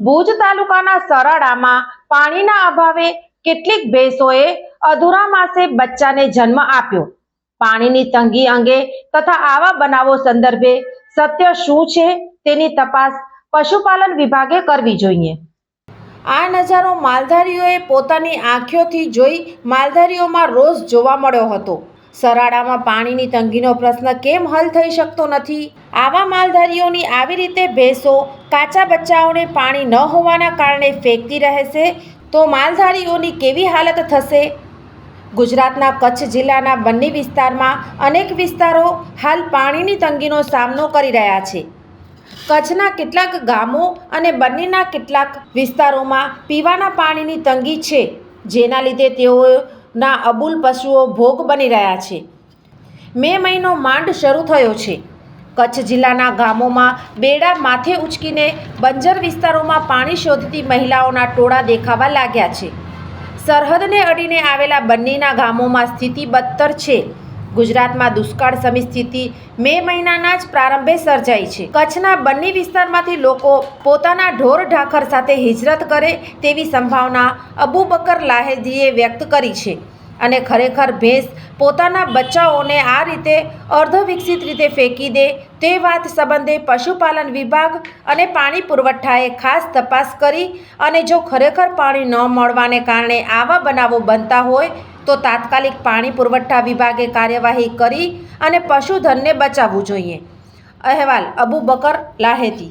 Bhuj તાલુકાના સરાડામાં પાણીના અભાવે કેટલીક ભેંસોએ અધૂરા માસે બચ્ચાને જન્મ આપ્યો. પાણીની તંગી અંગે તથા આવા બનાવો સંદર્ભે સત્ય શું છે તેની તપાસ પશુપાલન વિભાગે કરવી જોઈએ. આ નજારો માલધારીઓએ પોતાની આંખોથી જોઈ માલધારીઓમાં રોષ જોવા મળ્યો હતો. સરાડામાં પાણીની તંગીનો પ્રશ્ન કેમ હલ થઈ શકતો નથી? આવા માલધારીઓની આવી રીતે ભેંસો કાચા બચ્ચાઓને પાણી ન હોવાના કારણે ફેંકતી રહેશે તો માલધારીઓની કેવી હાલત થશે? ગુજરાતના કચ્છ જિલ્લાના બંને વિસ્તારમાં અનેક વિસ્તારો હાલ પાણીની તંગીનો સામનો કરી રહ્યા છે. કચ્છના કેટલાક ગામો અને બંનેના કેટલાક વિસ્તારોમાં પીવાના પાણીની તંગી છે, જેના લીધે તેઓના અબુલ પશુઓ ભોગ બની રહ્યા છે. મે મહિનો માંડ શરૂ થયો છે. કચ્છ જિલ્લાના ગામોમાં બેડા માથે ઉચકીને બંજર વિસ્તારોમાં પાણી શોધતી મહિલાઓના ટોળા દેખાવા લાગ્યા છે. સરહદને અડીને આવેલા બંનેના ગામોમાં સ્થિતિ બદતર છે. ગુજરાતમાં દુષ્કાળ સમી સ્થિતિ મે મહિનાના જ પ્રારંભે સર્જાઈ છે. કચ્છના બંને વિસ્તારમાંથી લોકો પોતાના ઢોર ઢાખર સાથે હિજરત કરે તેવી સંભાવના અબુબકર લાહેદીએ વ્યક્ત કરી છે. અને ખરેખર ભેંસ પોતાના બચ્ચાઓને આ રીતે અર્ધવિકસિત રીતે ફેંકી દે તે વાત સંબંધે પશુપાલન વિભાગ અને પાણી પુરવઠાએ ખાસ તપાસ કરી અને જો ખરેખર પાણી ન મળવાને કારણે આવા બનાવો બનતા હોય તો તાત્કાલિક પાણી પુરવઠા વિભાગે કાર્યવાહી કરી અને પશુધનને બચાવવું જોઈએ. અહેવાલ અબુ બકર લાહેતી